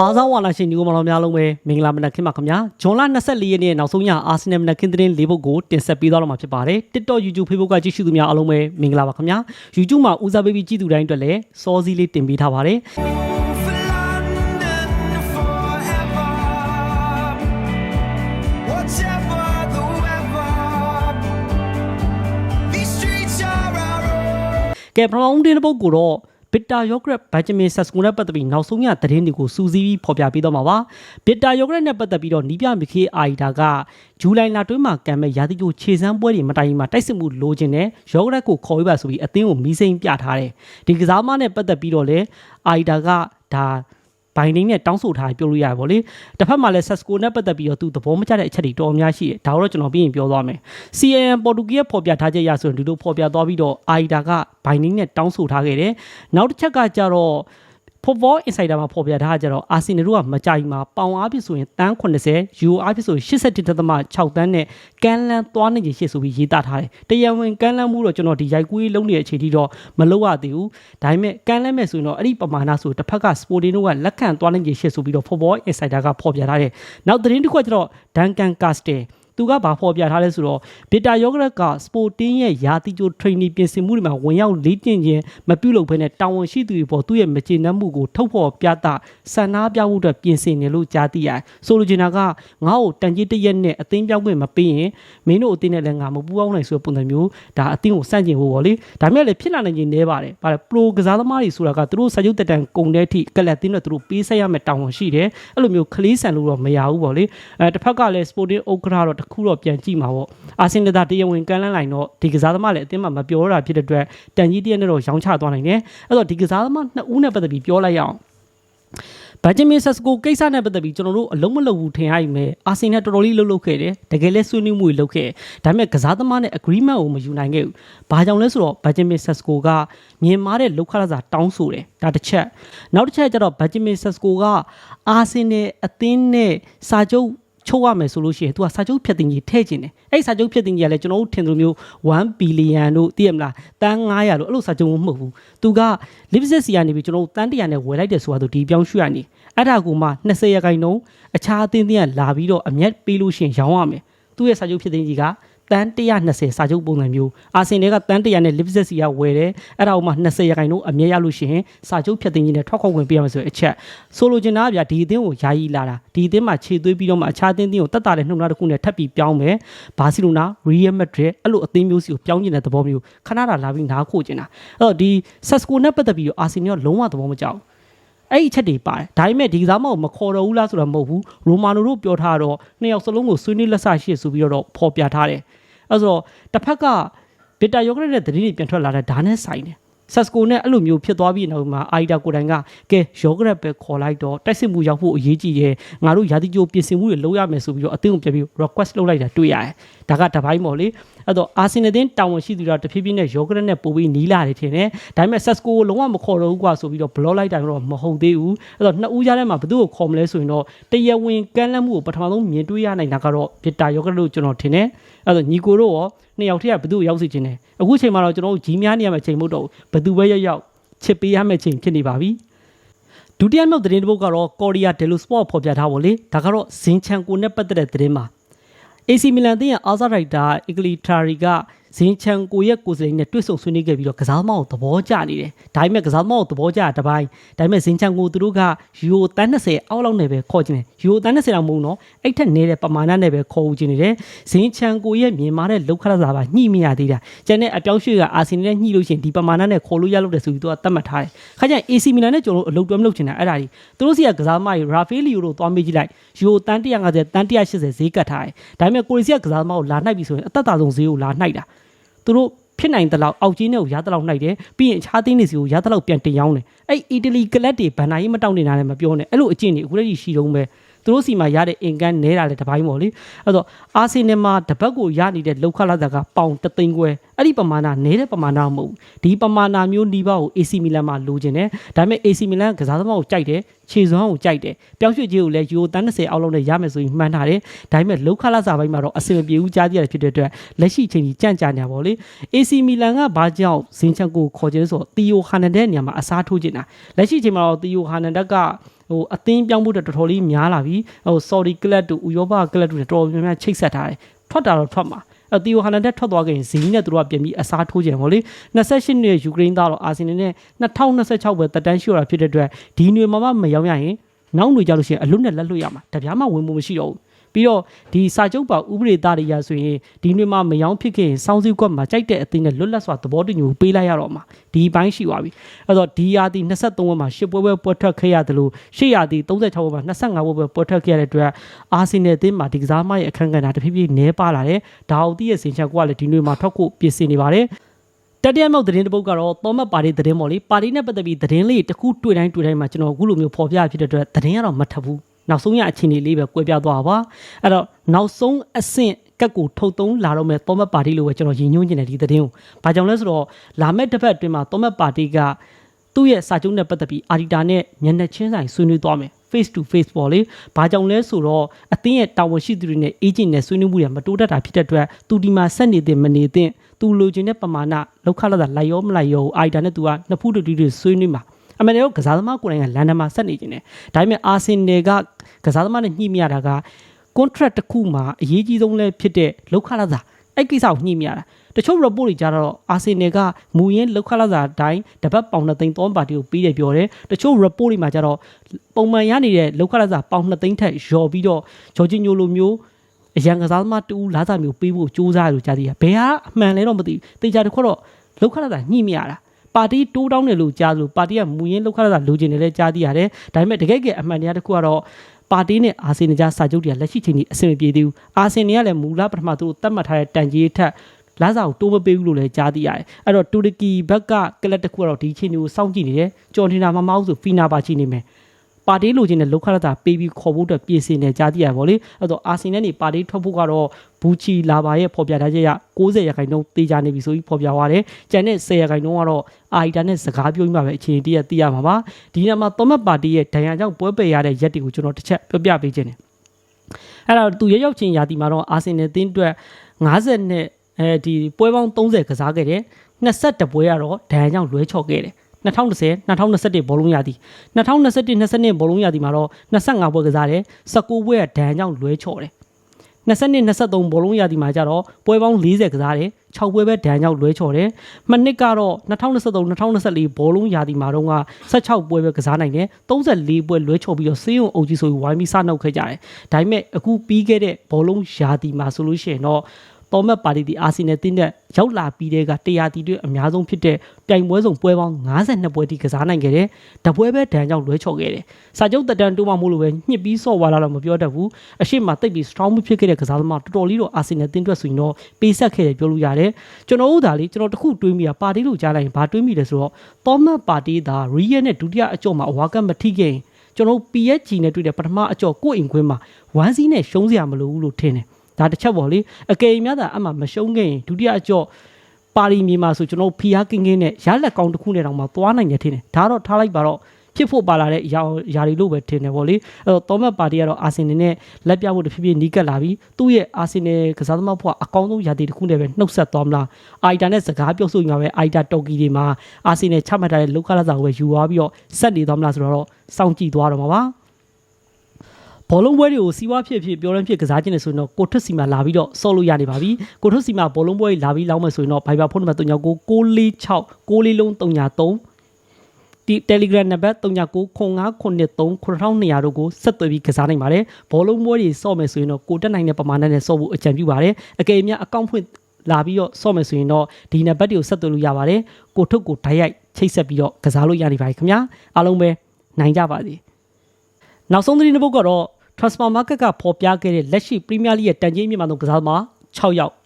အားစားဝါလာရှင်ဒီကိုမတော်များလုံးပဲမင်္ဂလာမနက်ခင်းပါခင်ဗျာဂျွန်လ24ရက်နေ့နောက်ဆုံးညအာဆင်နယ်မနက်ခင်းသတင်းလေးပုဒ်ကိုတင်ဆက်ပေးသွားတော့မှာဖြစ်ပါတယ် TikTok YouTube Facebook ကကြည့်ရှုသူများအားလုံးပဲမင်္ဂလာပါခင်ဗျာ YouTube မှာဦးစားပေးပြီးကြည့်သူတိုင်းအတွက်လည်းစောစည်းလေးတင်ပေးထားပါတယ် for London forever. Whatever the weather, these streets are our own. ကဲပထမဦးတင်တဲ့ပုဒ်ကိုတော့ ဘစ်တာယောဂရက်ဘတ်ဂျမင်ဆက်စကူနဲ့ပတ်သက်ပြီးနောက်ဆုံးညသတင်းတွေကိုစူးစီးပြီးဖော်ပြပေးတော့မှာပါဘစ်တာယောဂရက်နဲ့ပတ်သက်ပြီးတော့နီးပြမခေအာရီတာကဇူလိုင်လတွင်းမှာကံမဲ့ရာသီကျိုခြေစမ်းပွဲတွေမတိုင်မီမှာတိုက်စစ်မှုလိုချင်တဲ့ယောဂရက်ကိုခေါ်ပြပါဆိုပြီးအသင်းကိုမီးစိမ်းပြထားတယ်ဒီကစားမနဲ့ပတ်သက်ပြီးတော့လေအာရီတာကဒါ ဘိုင်နင်းနဲ့တောင်းဆိုထားပြောလို့ရပါဗောလေတစ်ဖက်မှာလည်းဆက်စကိုနဲ့ပတ်သက်ပြီးတော့သူသဘောမကျတဲ့အချက်တွေတော်တော်များရှိတယ်ဒါတော့ကျွန်တော်ပြီးရင်ပြောသွားမယ် CAN ပေါ်တူဂီရဲ့ဖော်ပြထားချက်အရဆိုရင်ဒီလိုဖော်ပြသွားပြီးတော့အာရီတာကဘိုင်နင်းနဲ့တောင်းဆိုထားခဲ့တယ်နောက်တစ်ချက်ကကြတော့ Football Insider မှာဖော်ပြထားကြတော့အာဆင်နယ်တို့ကမကြိုက်မှာပေါင်အားဖြစ်ဆိုရင်တန်း80ယူအားဖြစ်ဆိုရင်81.6တန်းနဲ့ကန်လန်သွားနေခြင်းရှေ့ဆိုပြီးရေးသားထားတယ်။တရားဝင်ကန်လန်မှုတော့ကျွန်တော်ဒီရိုက်ကူးရေးလုံးနေတဲ့အချိန်ထိတော့မလုပ်ရသေးဘူး။ဒါပေမဲ့ကန်လန်မဲ့ဆိုရင်တော့အဲ့ဒီပမာဏဆိုတစ်ဖက်က Sporting တို့ကလက်ခံသွားနေခြင်းရှေ့ဆိုပြီးတော့ Football Insider ကဖော်ပြထားတယ်။နောက်သတင်းတစ်ခုကကျတော့ Duncan Castle သူကဘာဖော်ပြထားလဲဆိုတော့ဗီတာယောဂရက်ကစပိုတင်းရဲ့ယာတီကျို training ပြင်ဆင်မှုတွေမှာဝင်ရောက်လေ့ကျင့်ခြင်းမပြုလုပ်ဘဲနဲ့တာဝန်ရှိသူတွေပေါ်သူ့ရဲ့မကျေနပ်မှုကိုထုတ်ဖော်ပြသဆန္ဒပြမှုအတွက်ပြင်ဆင်နေလို့ကြားသိရတယ်။ဆိုလိုချင်တာကငါ့ကိုတန်ကြီးတစ်ရက်နဲ့အသင်းပြောင်းခွင့်မပေးရင်မင်းတို့အသင်းနဲ့လည်းငါမပူးပေါင်းနိုင်ဆိုတဲ့ပုံစံမျိုးဒါအသင်းကိုစန့်ကျင်ဖို့ပေါ့လေ။ဒါမဲ့လည်းဖြစ်လာနိုင်ခြင်းနည်းပါတယ်။ဗါလေပရိုကစားသမားတွေဆိုတာကသူတို့စာချုပ်တက်တန်ကုန်တဲ့အထိကလပ်တင်းနဲ့သူတို့ပေးဆက်ရမယ့်တာဝန်ရှိတယ်။အဲ့လိုမျိုးခလေးဆန်လို့တော့မရဘူးပေါ့လေ။အဲတစ်ဖက်ကလည်း Sporting ဥက္ကဋ္ဌတော့တစ်ခုတော့ပြန်ကြည့်မှာပေါ့။အာဆင်နယ်သားတရားဝင်ကမ်းလှမ်းလိုက်တော့ဒီကစားသမားလည်းအသင်းမှာမပြောရတာဖြစ်တဲ့အတွက်တန်ကြီးတရက်နဲ့တော့ရောင်းချသွားနိုင်တယ်။အဲ့တော့ဒီကစားသမားနှစ်ဦးနဲ့ပတ်သက်ပြီးပြောလိုက်ရအောင်။ဘတ်ဂျမင်ဆက်စကိုကိစ္စနဲ့ပတ်သက်ပြီးကျွန်တော်တို့အလုံးမလုံးဘူးထင်ရမယ်အာဆင်နယ်တော်တော်လေးလှုပ်လှုပ်ခဲ့တယ်တကယ်လဲဆွေးနွေးမှုတွေလုပ်ခဲ့ဒါပေမဲ့ကစားသမားနဲ့ agreement ကိုမယူနိုင်ခဲ့ဘူးဘာကြောင့်လဲဆိုတော့ဘတ်ဂျမင်ဆက်စကိုကမြင်မာတဲ့လောက်ခလာစာတောင်းဆိုတယ်ဒါတစ်ချက်နောက်တစ်ချက်ကျတော့ဘတ်ဂျမင်ဆက်စကိုကအာဆင်နယ်အသင်းနဲ့စာချုပ် ချုပ်ရမယ်ဆိုလို့ရှိရင် तू ကစာချုပ်ဖြတ်တင်ကြီးထည့်ခြင်းတယ်အဲ့ဒီစာချုပ်ဖြတ်တင်ကြီးကလည်းကျွန်တော်တို့ထင်သလိုမျိုး1ဘီလီယံတို့သိရမလားတန်း900လို့အဲ့လိုစာချုပ်မဟုတ်ဘူး तू က Lipset စီကနေပြီးကျွန်တော်တို့တန်း100နဲ့ဝယ်လိုက်တယ်ဆိုတာသူဒီပြောင်းရွှေ့ရနေအဲ့ဒါကိုမှ20ရာခိုင်နှုန်းအခြားအသင်းတွေကလာပြီးတော့အမျက်ပေးလို့ရှိရင်ရောင်းရမယ်သူ့ရဲ့စာချုပ်ဖြတ်တင်ကြီးက တန်း120စာချုပ်ပုံစံမျိုးအာဆင်နယ်ကတန်း100နဲ့ Lipset စီကဝယ်တယ်အဲ့ဒါကိုမှ20ရာခိုင်နှုန်းအမြဲရလို့ရှိရင်စာချုပ်ဖြတ်တင်ကြီးနဲ့ထွက်ခွင့်ဝင်ပေးရမယ်ဆိုတဲ့အချက်ဆိုလိုချင်တာကဗျာဒီအသင်းကိုယာယီလာတာဒီအသင်းမှာခြေသွေးပြီးတော့မှအခြားအသင်းတွေကိုတက်တာတဲ့နှုတ်နာတစ်ခုနဲ့ထပ်ပြီးပြောင်းမယ်ဘာစီလိုနာ Real Madrid အဲ့လိုအသင်းမျိုးစီကိုပြောင်းကျင်တဲ့သဘောမျိုးခဏတာလာပြီးနားခို့ကျင်တာအဲ့တော့ဒီ Sasco နဲ့ပတ်သက်ပြီးတော့အာဆင်နယ်ကလုံးဝသဘောမကျဘူး အဲ့ဒီအချက်တွေပါတယ်ဒါပေမဲ့ဒီကစားမကိုမခေါ်တော့ဘူးလားဆိုတော့မဟုတ်ဘူးရိုမာနိုတို့ပြောထားတော့နှစ်ယောက်စလုံးကိုဆွေးနွေးလက်ဆရှိဆိုပြီးတော့ဖော်ပြထားတယ်အဲ့ဆိုတော့တစ်ဖက်ကဗီတာယောဂရက်တဲ့သတင်းတွေပြန်ထွက်လာတဲ့ဒါနဲ့ဆိုင်တယ်ဆက်စကိုနဲ့အဲ့လိုမျိုးဖြစ်သွားပြီးနောက်မှာအာရီတာကိုတိုင်ကကဲယောဂရက်ပဲခေါ်လိုက်တော့တိုက်စစ်မှုရောက်ဖို့အရေးကြီးတယ်ငါတို့ရာသီကျိုးပြင်ဆင်မှုတွေလုပ်ရမယ်ဆိုပြီးတော့အသင်းကိုပြန်ပြီး request လုပ်လိုက်တာတွေ့ရတယ်ဒါကတပိုင်းပေါ့လေ အဲ့တော့အာဆင်နယ်တင်းတာဝန်ရှိသူတွေကတဖြည်းဖြည်းနဲ့ယောဂရက်နဲ့ပို့ပြီးနီးလာတယ်ထင်တယ်ဒါပေမဲ့ဆက်စကိုကိုလုံးဝမခေါ်တော့ဘူးကွာဆိုပြီးတော့ block လိုက်တာတော့မဟုတ်သေးဘူးအဲ့တော့နှစ်ဦးကြားထဲမှာဘယ်သူ့ကိုခေါ်မလဲဆိုရင်တော့တရားဝင်ကမ်းလှမ်းမှုကိုပထမဆုံးမြင်တွေ့ရနိုင်တာကတော့ဗစ်တာယောဂရက်လို့ကျွန်တော်ထင်တယ်အဲ့တော့ညီကိုတို့ရောနှစ်ယောက်ထက်ကဘယ်သူ့ကိုရောက်စီခြင်းလဲအခုချိန်မှာတော့ကျွန်တော်တို့ကြီးများနေရမယ့်ချိန်မဟုတ်တော့ဘူးဘယ်သူပဲရောက်ရောက်ချစ်ပေးရမယ့်ချိန်ဖြစ်နေပါပြီဒုတိယမြောက်သတင်းတစ်ပုဒ်ကတော့ကော်ရီးယားဒယ်လိုစပေါ့ဖော်ပြထားပါလေဒါကတော့ဇင်ချန်ကိုနဲ့ပတ်သက်တဲ့သတင်းပါ AC မီလန်အသင်းရဲ့အာဇာရိုက်တာအီဂလီထရာရီက ဇင်ချန်ကိုရဲ့ကိုယ်စားလှယ်နဲ့တွေ့ဆုံဆွေးနွေးခဲ့ပြီးတော့ကစားသမားကိုသဘောကျနေတယ်။ဒါပေမဲ့ကစားသမားကိုသဘောကျတာတစ်ပိုင်းဒါပေမဲ့ဇင်ချန်ကိုသူတို့ကယူရိုတန်း20အောက်လောက်နဲ့ပဲခေါ်ခြင်းတယ်။ယူရိုတန်း20လောက်မဟုတ်တော့အဲ့ထက်နည်းတဲ့ပမာဏနဲ့ပဲခေါ်ဦးခြင်းနေတယ်။ဇင်ချန်ကိုရဲ့မြင်မာတဲ့လောက်ခရစားပါညှိမရသေးတာ။ကျန်တဲ့အပြောင်းရွှေ့ကအာဆင်နယ်နဲ့ညှိလို့ရှိရင်ဒီပမာဏနဲ့ခေါ်လို့ရလို့တယ်ဆိုပြီးသူကသတ်မှတ်ထားတယ်။ခါကျရင် AC မီလန်နဲ့ကျွန်တော်တို့အလုပ်တွဲမလုပ်ချင်တာအဲ့ဒါကြီးသူတို့စီကကစားသမားကြီးရာဖေးလီယိုတို့သွားမေးကြည့်လိုက်ယူရိုတန်း150တန်း180ဈေးကတ်ထားတယ်။ဒါပေမဲ့ကိုရီးစီးကကစားသမားကိုလာနှိုက်ပြီဆိုရင်အသက်တာဆုံးဈေးကိုလာနှိုက်တာ။ သူတို့ဖြစ်နိုင်တဲ့လောက်အောက်ကြီးနဲ့ကိုရတဲ့လောက်နှိုက်တယ်ပြီးရင်အခြားတင်းတွေစီကိုရတဲ့လောက်ပြန်တင်ရောင်းတယ်အဲ့အီတလီကလပ်တွေဘန်နာကြီးမတောက်နေတာလည်းမပြောနဲ့အဲ့လိုအကျင့်တွေအခုလည်းရှိတုံးပဲ သူတို့စီမှာရတဲ့အင်ကန်နဲတာလည်းတစ်ပိုင်းပေါ့လေအဲ့တော့အာဆင်နယ်မှာတပတ်ကိုရနေတဲ့လောက်ခလာတာကပေါင်တသိန်းခွဲအဲ့ဒီပမာဏနဲတဲ့ပမာဏမဟုတ်ဘူးဒီပမာဏမျိုးနှီးပါးကို AC မီလန်မှာလိုချင်တယ်ဒါပေမဲ့ AC မီလန်ကစားသမားကိုကြိုက်တယ်ခြေစွမ်းကိုကြိုက်တယ်ပြောင်းရွှေ့ခြင်းကိုလည်းယူရိုတန်း30အောက်လောက်နဲ့ရမယ်ဆိုရင်မှန်းထားတယ်ဒါပေမဲ့လောက်ခလာစာပိုင်းမှာတော့အဆင်မပြေဘူးကြားကြရတယ်ဖြစ်တဲ့အတွက်လက်ရှိချိန်ကြီးကြန့်ကြာနေပါပေါ့လေ AC မီလန်ကဘာကြောင့်ဇင်ချက်ကိုခေါ်ခြင်းဆိုတော့တီယိုဟာနန်ဒက်နေရာမှာအစားထိုးခြင်းတာလက်ရှိချိန်မှာတော့တီယိုဟာနန်ဒက်က ဟိုအသင်းပြောင်းဖို့အတွက်တော်တော်လေးများလာပြီဟို Saudi club တို့ဥရောပ club တို့နဲ့တော်တော်များများချိတ်ဆက်ထားတယ်ထွက်တာတော့ထွက်မှာအတီယိုဟာလန်တက်ထွက်သွားခဲ့ရင်ဇီးနဲ့သူတို့ကပြန်ပြီးအစားထိုးကြတယ်ဗောလေ28နှစ်ယူကရိန်းသားတော့အာဆင်နယ်နဲ့2026ပဲတက်တန်းရှိရတာဖြစ်တဲ့အတွက်ဒီຫນွေမှာမမရောက်ရရင်နောက်ຫນွေကြလို့ရှိရင်အလွတ်နဲ့လက်လွတ်ရမှာတပြားမှဝင်မှုမရှိတော့ဘူး ပြီးတော့ဒီစာချုပ်ပါဥပဒေသားတွေရဆိုရင်ဒီနေ့မှမယောင်းဖြစ်ခဲ့ရင်စောင်းစည်းကွက်မှာကြိုက်တဲ့အသင်းနဲ့လွတ်လပ်စွာသဘောတူညီမှုပေးလိုက်ရတော့မှာဒီဘိုင်းရှိသွားပြီအဲ့တော့ဒီရာသီ23ဝက်မှာ10ပွဲပွဲပွဲထွက်ခဲ့ရတယ်လို့10ရာသီ36ဝက်မှာ25ပွဲပွဲပွဲထွက်ခဲ့ရတဲ့အတွက်အာဆင်နယ်အသင်းမှာဒီကစားမရဲ့အခန်းကဏ္ဍတဖြည်းဖြည်းနည်းပါလာတယ်ဒါအောင်တီးရဲ့စင်ချက်ကလည်းဒီနေ့မှာထွက်ဖို့ပြင်ဆင်နေပါတယ်တတိယမြောက်သတင်းတစ်ပုဒ်ကတော့သောမတ်ပါတီသတင်းပေါ့လေပါတီနဲ့ပတ်သက်ပြီးသတင်းလေးတစ်ခုတွေ့တိုင်းတွေ့တိုင်းမှာကျွန်တော်အခုလိုမျိုးဖော်ပြဖြစ်တဲ့အတွက်သတင်းကတော့မထပ်ဘူး နောက်ဆုံးရအခြေအနေလေးပဲကွဲပြားသွားပါအဲ့တော့နောက်ဆုံးအဆင့်ကက်ကိုထုတ်သုံးလာတော့မဲ့သောမတ်ပါတီလို့ပဲကျွန်တော်ရည်ညွှန်းနေတယ်ဒီသတင်းကိုဘာကြောင့်လဲဆိုတော့လာမဲ့တစ်ဖက်အတွင်းမှာသောမတ်ပါတီကသူ့ရဲ့စာချုပ်နဲ့ပတ်သက်ပြီးအာဒီတာနဲ့ညနေချင်းဆိုင်ဆွေးနွေးသွားမယ် face to face ပေါ့လေဘာကြောင့်လဲဆိုတော့အသင်းရဲ့တာဝန်ရှိသူတွေနဲ့ agent နဲ့ဆွေးနွေးမှုတွေမတိုးတက်တာဖြစ်တဲ့အတွက်သူဒီမှာဆက်နေတဲ့မနေတဲ့သူလိုချင်တဲ့ပမာဏလောက်ခလာတာလိုက်ရောမလိုက်ရောအာဒီတာနဲ့သူကနှစ်ဖူးတူတူတွေဆွေးနွေးမှာ အမှန်တကယ်ကစားသမားကိုယ်တိုင်ကလန်ဒန်မှာဆက်နေခြင်းတယ်ဒါပေမဲ့အာဆင်နယ်ကကစားသမားနဲ့ညှိမရတာက contract တစ်ခုမှာအရေးကြီးဆုံးလဲဖြစ်တဲ့လောက်ခလာတာအဲ့ကိစ္စကိုညှိမရတာတချို့ report တွေကြတော့အာဆင်နယ်ကမူရင်းလောက်ခလာတာအတိုင်းတပတ်ပေါင်2သိန်း3ပါတီကိုပေးတယ်ပြောတယ်တချို့ report တွေမှာကြတော့ပုံမှန်ရနေတဲ့လောက်ခလာတာပေါင်2သိန်းထက်လျော်ပြီးတော့ဂျော်ဂျီညိုလိုမျိုးအရန်ကစားသမားတူလာစာမျိုးပေးဖို့စူးစမ်းရလို့ကြားသေးတယ်ဘယ်ဟာအမှန်လဲတော့မသိဘူးတေချာတခွတော့လောက်ခလာတာညှိမရတာ ပါတီတိုးတောင်းတယ်လို့ကြားလို့ပါတီကမူရင်းလောက်ခလာတာလိုချင်တယ်လဲကြားသိရတယ်ဒါပေမဲ့တကယ်ကအမှန်တရားတစ်ခုကတော့ပါတီနဲ့အာဆင်နယ်ကြားစာချုပ်တွေကလက်ရှိချိန်ကြီးအဆင်မပြေသေးဘူးအာဆင်နယ်ကလည်းမူလပထမသူတို့တတ်မှတ်ထားတဲ့တန်ကြီးထက်လာစာကိုတိုးမပေးဘူးလို့လည်းကြားသိရတယ်အဲ့တော့တူရကီဘက်ကကလပ်တစ်ခုကတော့ဒီချိန်တွေကိုစောင့်ကြည့်နေတယ်ကြော်နေတာမမဟုတ်ဆိုဖီနာပါချိနေမယ် ပါတီလိုချင်တဲ့လောက်ခရတာပေးပြီးခေါ်ဖို့အတွက်ပြင်ဆင်နေကြားသိရပါဗောလေအဲ့တော့အာဆင်နယ်နေပါတီထွက်ဖို့ကတော့ဘူချီလာပါရဲ့ဖော်ပြထားချက်ရ90ရာခိုင်နှုန်းတေးကြနေပြီဆိုပြီးဖော်ပြသွားတယ်ကျန်တဲ့10ရာခိုင်နှုန်းကတော့အာအီတာနဲ့စကားပြောပြီးမှပဲအခြေအနေတည်းရသိရမှာပါဒီနေ့မှာသောမတ်ပါတီရဲ့ဒဏ်ရာကြောင့်ပွဲပယ်ရတဲ့ရက်တွေကိုကျွန်တော်တစ်ချက်ပြောပြပေးခြင်းတယ်အဲ့တော့သူရရောက်ချင်းရာသီမှာတော့အာဆင်နယ်တင်းအတွက်50နဲ့အဲဒီပွဲပေါင်း30ကစားခဲ့တယ်22ပွဲကတော့ဒဏ်ရာကြောင့်လွဲချော်ခဲ့တယ် 2010 2021ဘောလုံးရာသီ2021 22ဘောလုံးရာသီမှာတော့25ပွဲကစားတယ်19ပွဲကဒဏ်ကြောင့်လွဲချော်တယ်22 23ဘောလုံးရာသီမှာကျတော့ပွဲပေါင်း40ကစားတယ်6ပွဲပဲဒဏ်ကြောင့်လွဲချော်တယ်မှနှစ်ကတော့2023 2024ဘောလုံးရာသီမှာတော့က16ပွဲပဲကစားနိုင်တယ်34ပွဲလွဲချော်ပြီးတော့စေးရုံအုပ်ကြီးဆိုပြီးဝိုင်းပြီးစနှုတ်ခဲ့ကြတယ်ဒါပေမဲ့အခုပြီးခဲ့တဲ့ဘောလုံးရာသီမှာဆိုလို့ရှိရင်တော့ တော်မတ်ပါတီဒီအာဆီနယ်တင်းတဲ့ရောက်လာပြီးတဲ့ကတရားတီတွေအများဆုံးဖြစ်တဲ့ပြိုင်ပွဲဆောင်ပွဲပေါင်း52ပွဲတိကစားနိုင်ခဲ့တယ်။တပွဲပဲဒဏ်ကြောင့်လွဲချော်ခဲ့တယ်။စာချုပ်တက်တန်တိုးမှမို့လို့ပဲညှစ်ပြီးဆော့သွားလာတော့မပြောတတ်ဘူး။အရှိမတိတ်ပြီး strong မဖြစ်ခဲ့တဲ့ကစားသမားတော်တော်လေးတော့အာဆီနယ်တင်းတွက်ဆိုရင်တော့ပေးဆက်ခဲ့တယ်ပြောလို့ရတယ်။ကျွန်တော်တို့ဒါလေးကျွန်တော်တခုတွေးမိတာပါတီလို့ကြားလိုက်ရင်ဘာတွေးမိလဲဆိုတော့တော်မတ်ပါတီဒါရီယယ်နဲ့ဒုတိယအကြော့မှာအဝါကမထိခဲ့ရင်ကျွန်တော် PSG နဲ့တွေ့တဲ့ပထမအကြော့ကိုယ့်အိမ်ခွင်းမှာဝမ်းစီးနဲ့ရှုံးစရာမလိုဘူးလို့ထင်တယ်။ ဒါတစ်ချက်ပေါ့လေအကယ်၍များသာအမှမရှုံးခဲ့ရင်ဒုတိယအကြော့ပါရီမြေမှာဆိုကျွန်တော်ဖီယာကင်းကင်းနဲ့ရလက်ကောင်းတစ်ခုနဲ့တောင်မှသွားနိုင်တယ်ထင်တယ်ဒါတော့ထားလိုက်ပါတော့ဖြစ်ဖို့ပါလာတဲ့အရာယာတွေလို့ပဲထင်တယ်ဗောလေအဲ့တော့သောမတ်ပါတီကတော့အာဆင်နယ်နဲ့လက်ပြဖို့တဖြည်းဖြည်းနီးကပ်လာပြီးသူ့ရဲ့အာဆင်နယ်ကစားသမားဖို့အကောင်းဆုံးယာတီတစ်ခုနဲ့ပဲနှုတ်ဆက်သွားမလားအိုက်တာနဲ့စကားပြောဆိုရင်ပဲအိုက်တာတော်ကီတွေမှာအာဆင်နယ်ချမှတ်ထားတဲ့လောကလာစာကိုပဲယူသွားပြီးတော့ဆက်နေသွားမလားဆိုတော့စောင့်ကြည့်သွားတော့မှာပါ ဘောလုံးပွဲတွေကိုစီးပွားဖြစ်ဖြစ်ပြောရင်းဖြစ်ကစားခြင်းနဲ့ဆိုရင်တော့ကိုထွတ်စီမှာလာပြီးတော့ဆော့လို့ရနေပါပြီကိုထွတ်စီမှာဘောလုံးပွဲတွေလာပြီးလောက်မယ်ဆိုရင်တော့ Viber ဖုန်းနံပါတ်3996 646 6လုံး303ဒီ Telegram နံပါတ်3995939200တို့ကိုဆက်သွယ်ပြီးကစားနိုင်ပါတယ်ဘောလုံးပွဲတွေဆော့မယ်ဆိုရင်တော့ကိုတက်နိုင်တဲ့ပမာဏနဲ့ဆော့ဖို့အကြံပြုပါတယ်အကယ်၍အကောင့်ဖွင့်လာပြီးတော့ဆော့မယ်ဆိုရင်တော့ဒီနံပါတ်တွေကိုဆက်သွယ်လို့ရပါတယ်ကိုထုတ်ကိုဓာတ်ရိုက်ချိတ်ဆက်ပြီးတော့ကစားလို့ရနေပါပြီခင်ဗျာအားလုံးပဲနိုင်ကြပါစေနောက်ဆုံးသတင်းတစ်ပုဒ်ကတော့ Transfer Market ကဖော်ပြခဲ့တဲ့လက်ရှိ Premier League ရဲ့တန်ကြီးမြန်မာဆုံးကစားသမား6ယောက်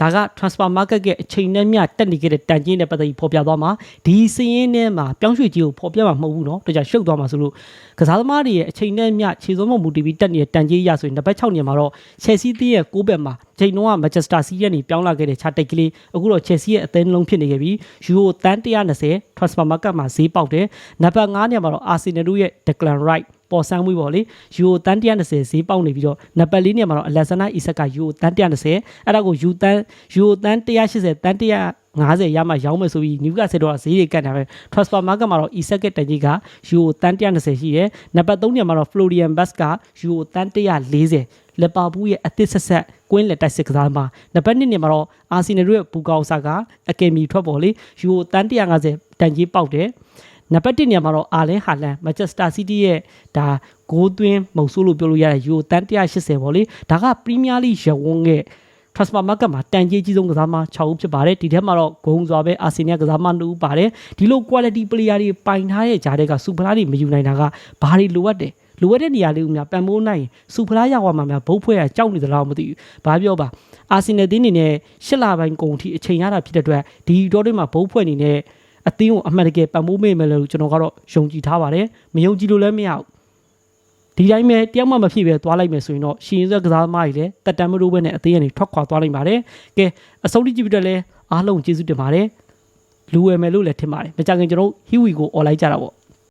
ဒါက transfer market ရဲ့အချိန်နဲ့မျှတက်နေခဲ့တဲ့တန်ကြီးနဲ့ပတ်သက်ပြီးဖော်ပြသွားမှာဒီစည်ရင်းထဲမှာပြောင်းရွှေ့ကြီးကိုဖော်ပြမှာမဟုတ်ဘူးเนาะဒါကြောင့်ရှုပ်သွားမှာဆိုလို့ကစားသမားတွေရဲ့အချိန်နဲ့မျှခြေစုံမမူတည်ပြီးတက်နေတဲ့တန်ကြီးရဆိုရင်နံပါတ်6နေရာမှာတော့ Chelsea တီးရဲ့6ဘက်မှာချိန်နှုန်းက Manchester City ကနေပြောင်းလာခဲ့တဲ့ခြားတိတ်ကလေးအခုတော့ Chelsea ရဲ့အသင်းလုံးဖြစ်နေခဲ့ပြီး Euro တန်120 transfer market မှာဈေးပေါက်တယ်နံပါတ်9နေရာမှာတော့ Arsenal တို့ရဲ့ Declan Rice ပေါ်ဆန်းမွေးပေါ့လေယူရိုတန်120ဈေးပေါက်နေပြီးတော့နံပါတ်၄နေရာမှာတော့အလက်ဆန်နာအီဆက်ကယူရိုတန်120အဲ့ဒါကိုယူတန်ယူရိုတန်180တန်150ရမှရောင်းမယ်ဆိုပြီးနျူကာဆယ်တော့ဈေးတွေကတ်တာပဲ transfer market မှာတော့ e-set တန်ကြီးကယူရိုတန်120ရှိတယ်နံပါတ်3နေရာမှာတော့ Florian Bus ကယူရိုတန်140လက်ပါဘူးရဲ့အသစ်ဆက်ဆက်ကွင်းလက်တိုက်စစ်ကစားမှာနံပါတ်2နေရာမှာတော့အာဆီနယ်တို့ရဲ့ဘူကာအိုဆာကအကယ်မီထွက်ပေါ်လေယူရိုတန်150တန်ကြီးပေါက်တယ် နံပါတ်1နေရာမှာတော့အာလင်ဟာလန်မန်ချက်စတာစီးတီးရဲ့ဒါဂိုးသွင်းမုံဆိုးလို့ပြောလို့ရတဲ့ယူရိုတန်180ပေါ့လေဒါကပရီးမီးယားလိရဝန်းရဲ့ transfer market မှာတန်ကြေးကြီးဆုံးကစားမ6ဦးဖြစ်ပါတယ်ဒီထဲမှာတော့ဂုံစွာပဲအာဆီနီယာကစားမ2ဦးပါတယ်ဒီလို quality player တွေပိုင်ထားတဲ့ဂျားတွေကစူပလာတွေမယူနိုင်တာကဘာတွေလိုအပ်တယ်လိုအပ်တဲ့နေရာလေးကိုများပံ့ပိုးနိုင်ရင်စူပလာရောက်သွားမှများဘုတ်ဖွဲ့ရကြောက်နေသလားမသိဘူးဘာပြောပါအာဆီနယ်တင်းနေနဲ့ရှစ်လပိုင်းကုန်အထိအချိန်ရတာဖြစ်တဲ့အတွက်ဒီတော့တွေမှာဘုတ်ဖွဲ့နေတဲ့ အသင်းကိုအမှန်တကယ်ပံ့ပိုးမိမယ်လို့ကျွန်တော်ကတော့ယုံကြည်ထားပါတယ်မယုံကြည်လို့လည်းမရဘူးဒီတိုင်းပဲတယောက်မှမဖြစ်ပဲသွားလိုက်မယ်ဆိုရင်တော့ရှင်ရွက်ကစားသမားတွေလည်းတက်တမ်းမလို့ပဲနဲ့အသေးကနေထွက်ခွာသွားနိုင်ပါတယ်။ကဲအဆုံးထိကြည့်ပြီးတော့လည်းအားလုံးကျေးဇူးတင်ပါတယ်။လူဝယ်မယ်လို့လည်းထင်ပါတယ်။မကြခင်ကျွန်တော်ဟီဝီကိုអော်လိုက်ကြတာပေါ့